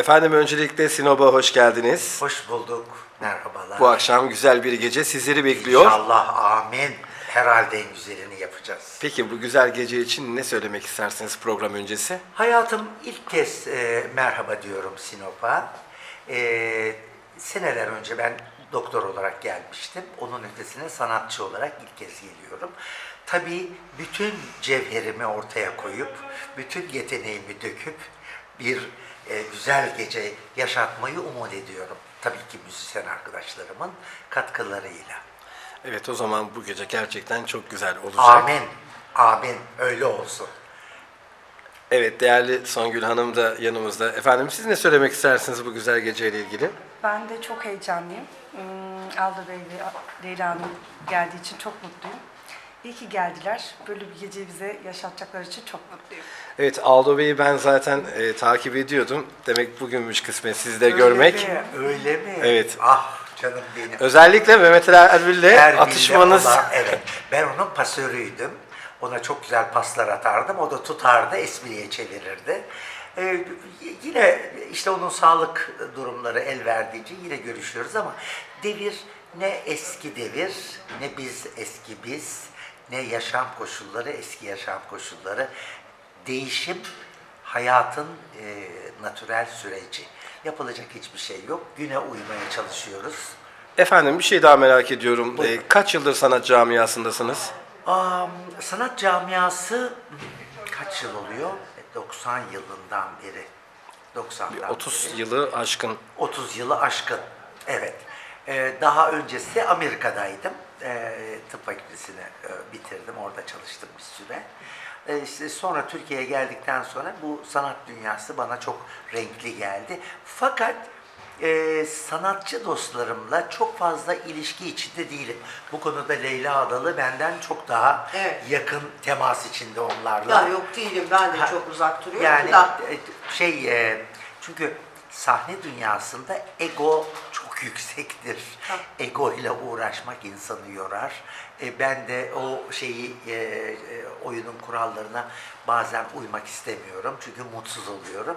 Efendim öncelikle Sinop'a hoş geldiniz. Hoş bulduk. Merhabalar. Bu akşam güzel bir gece sizleri bekliyor. İnşallah amin. Herhalde en güzelini yapacağız. Peki bu güzel gece için ne söylemek istersiniz program öncesi? Hayatım ilk kez e, merhaba diyorum Sinop'a. E, seneler önce ben doktor olarak gelmiştim. Onun ötesine sanatçı olarak ilk kez geliyorum. Tabii bütün cevherimi ortaya koyup, bütün yeteneğimi döküp bir e, güzel gece yaşatmayı umut ediyorum. Tabii ki müzisyen arkadaşlarımın katkılarıyla. Evet o zaman bu gece gerçekten çok güzel olacak. Amin. Amin. Öyle olsun. Evet değerli Songül Hanım da yanımızda. Efendim siz ne söylemek istersiniz bu güzel geceyle ilgili? Ben de çok heyecanlıyım. Hmm, Aldo Bey ve Leyla Hanım geldiği için çok mutluyum. İyi ki geldiler. Böyle bir geceyi bize yaşatacakları için çok mutluyum. Evet Aldo Bey'i ben zaten e, takip ediyordum. Demek bugünmüş kısmet sizi de görmek. Öyle mi? Öyle mi? Evet. Ah canım benim. Özellikle Mehmet Ali Erbil'le Erbil'le atışmanız. olan- evet. Ben onun pasörüydüm. Ona çok güzel paslar atardım. O da tutardı, espriye çevirirdi. Ee, y- yine işte onun sağlık durumları el verdiğince yine görüşüyoruz ama devir ne eski devir, ne biz eski biz, ne yaşam koşulları eski yaşam koşulları. Değişim hayatın e, natürel süreci. Yapılacak hiçbir şey yok. Güne uymaya çalışıyoruz. Efendim bir şey daha merak ediyorum. E, kaç yıldır sanat camiasındasınız? Am, sanat camiası kaç yıl oluyor? E, 90 yılından beri. 90'dan 30 beri. yılı aşkın. 30 yılı aşkın. Evet. Ee, daha öncesi Amerika'daydım. Ee, tıp fakültesini e, bitirdim. Orada çalıştım bir süre. Ee, işte sonra Türkiye'ye geldikten sonra bu sanat dünyası bana çok renkli geldi. Fakat e, sanatçı dostlarımla çok fazla ilişki içinde değilim. Bu konuda Leyla Adalı benden çok daha Evet. yakın temas içinde onlarla. Ya yok değilim ben de Ha, çok uzak duruyorum Yani da. e, şey e, çünkü sahne dünyasında ego çok yüksektir. Ha. Ego ile uğraşmak insanı yorar. E, ben de o şeyi e, e, oyunun kurallarına bazen uymak istemiyorum çünkü mutsuz oluyorum.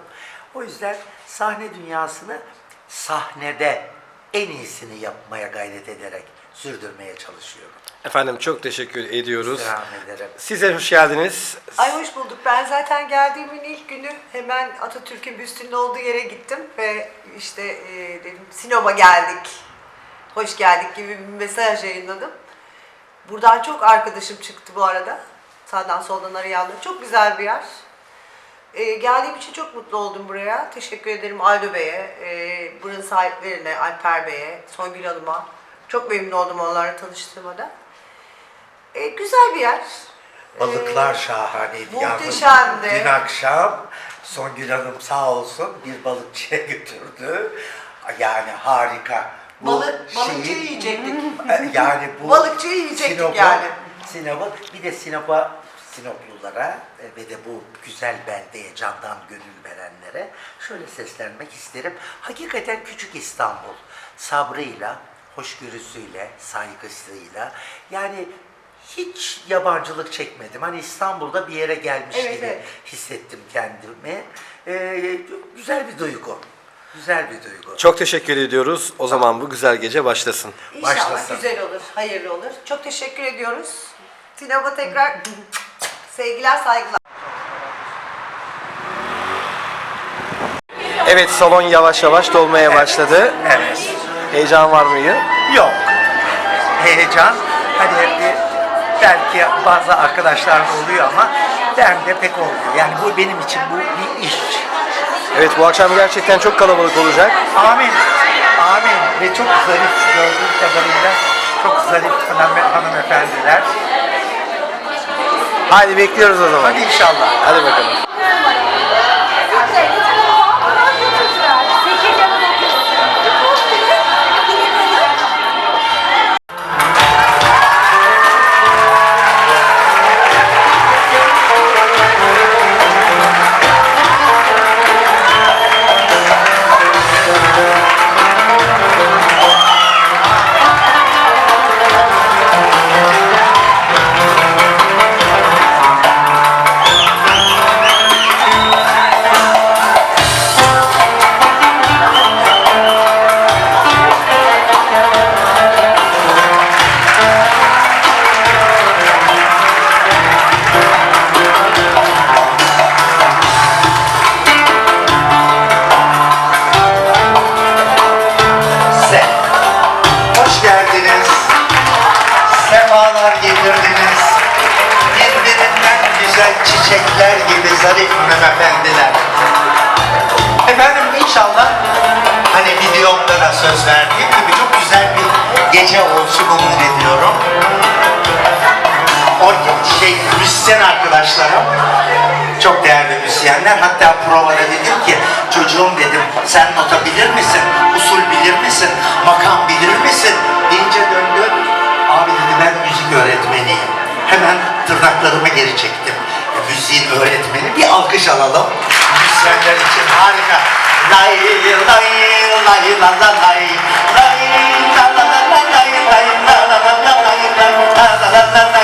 O yüzden sahne dünyasını sahnede en iyisini yapmaya gayret ederek sürdürmeye çalışıyorum. Efendim çok teşekkür ediyoruz. Ederim. Size hoş geldiniz. Ay hoş bulduk. Ben zaten geldiğimin ilk günü hemen Atatürk'ün büstünün olduğu yere gittim ve işte e, dedim Sinop'a geldik. Hoş geldik gibi bir mesaj yayınladım. Buradan çok arkadaşım çıktı bu arada. Sağdan soldan arayanlar. Çok güzel bir yer. E, geldiğim için çok mutlu oldum buraya. Teşekkür ederim Aldo Bey'e, e, buranın sahiplerine, Alper Bey'e, Songül Hanım'a. Çok memnun oldum onlarla tanıştığıma da. E, güzel bir yer. Balıklar şahaneydi. yalnız. muhteşemdi. Dün akşam Songül Hanım sağ olsun bir balıkçıya götürdü. Yani harika. Bu Balık, balıkçı şeyi- yiyecektik. yani bu Balıkçı yiyecektik Sinop'a- yani. Sinop'a bir de Sinop'a Sinoplulara e, ve de bu güzel beldeye candan gönül verenlere şöyle seslenmek isterim. Hakikaten küçük İstanbul sabrıyla, hoşgörüsüyle, saygısıyla yani hiç yabancılık çekmedim. Hani İstanbul'da bir yere gelmiş Evet, gibi evet. hissettim kendimi. Ee, güzel bir duygu. Güzel bir duygu. Çok teşekkür ediyoruz. O zaman bu güzel gece başlasın. İnşallah Başlasın. güzel olur, hayırlı olur. Çok teşekkür ediyoruz. Sinop'a tekrar sevgiler, saygılar. Evet salon yavaş yavaş dolmaya başladı. Evet. Heyecan var mıydı? Yok. Heyecan. Hani e, belki bazı arkadaşlar oluyor ama ben de pek olmuyor. Yani bu benim için bu bir iş. Evet bu akşam gerçekten çok kalabalık olacak. Amin. Amin. Ve çok zarif gördüğüm kadarıyla çok zarif hanım, hanımefendiler. Haydi bekliyoruz o zaman. Hadi inşallah. Hadi bakalım. müzisyen arkadaşlarım, çok değerli müzisyenler. Hatta provada dedim ki, çocuğum dedim, sen nota bilir misin? Usul bilir misin? Makam bilir misin? Deyince döndü, abi dedi ben müzik öğretmeniyim. Hemen tırnaklarımı geri çektim. E, müziğin öğretmeni. Bir alkış alalım. Müzisyenler için harika. Lay lay lay la la lay. Lay la la la lay lay la la la lay la la la lay.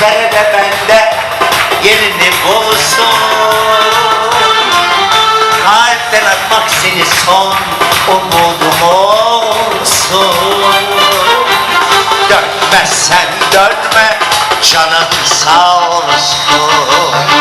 Zerre de bende yerini bulsun. Kalpten atmak seni son umudum olsun. Dönmezsen dönme canım sağ olsun.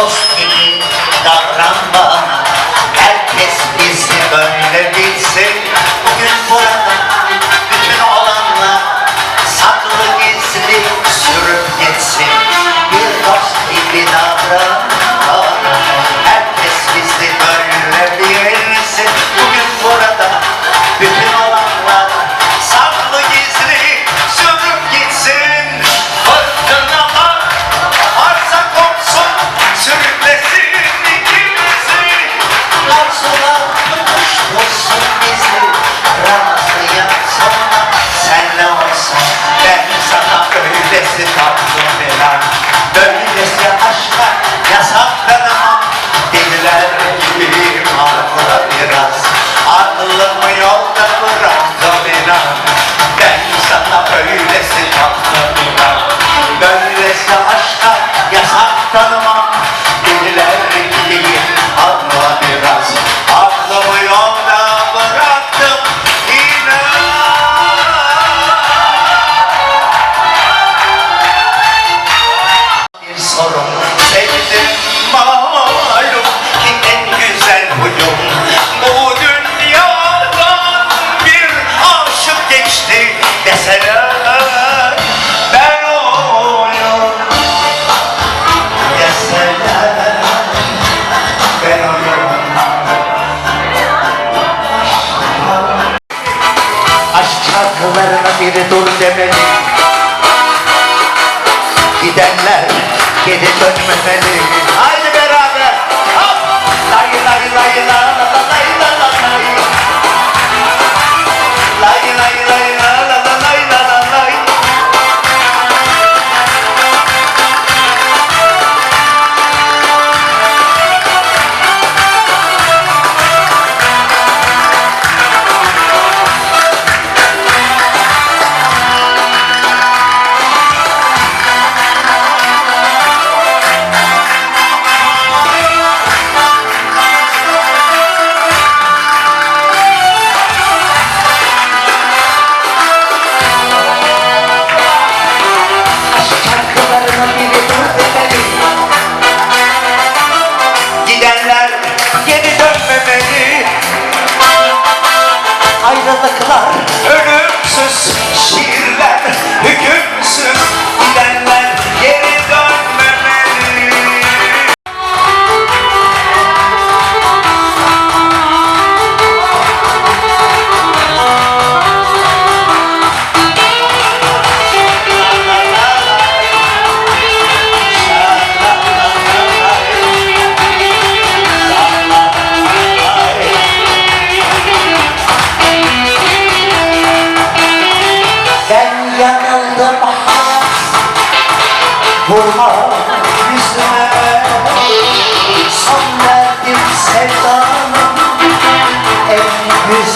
あ sesli şarkısını beyler. Böylece aşka yasak tanımam dediler gibi akla biraz. Aklımı yolda bıraktım inan. Ben sana öylesi tatlı. Geri dur demeli. Gidenler geri dönmemeli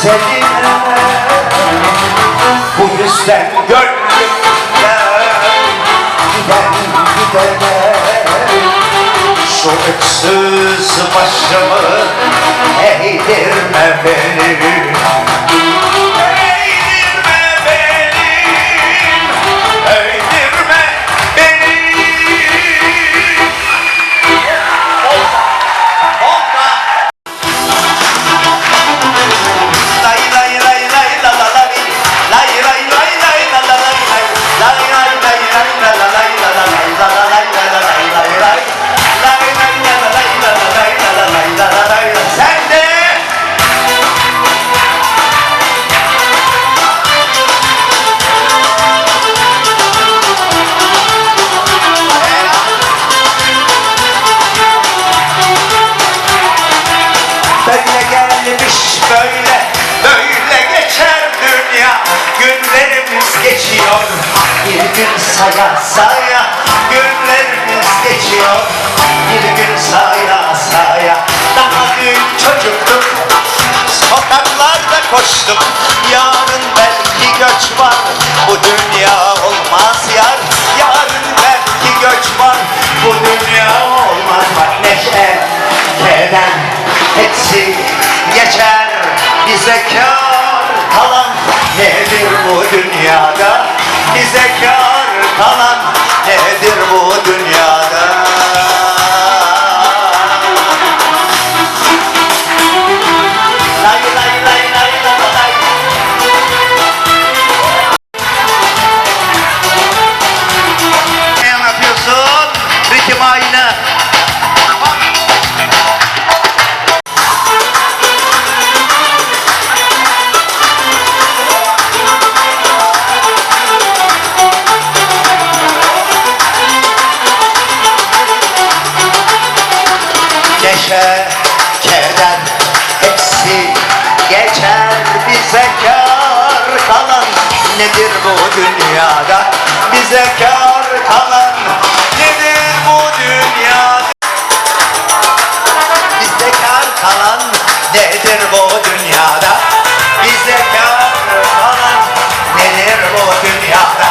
En güzeline Bu yüzden gönlümden Giden gidene Şu öksüz başımı Eğdirme beni koştum. Yarın belki göç var. Bu dünya olmaz yar. Yarın belki göç var. Bu dünya olmaz. Bak neşe Keder Hepsi geçer. Bize kar kalan Nedir bu dünyada? Bize kar kalan Nedir bu dünyada Nedir bu dünyada? Bize kar kalan Nedir bu dünyada? Bize kar kalan nedir bu dünyada? Bize kar kalan nedir bu dünyada?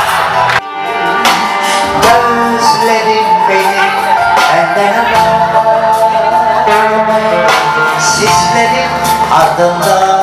Gözlerim benim benden haber Sizlerin ardından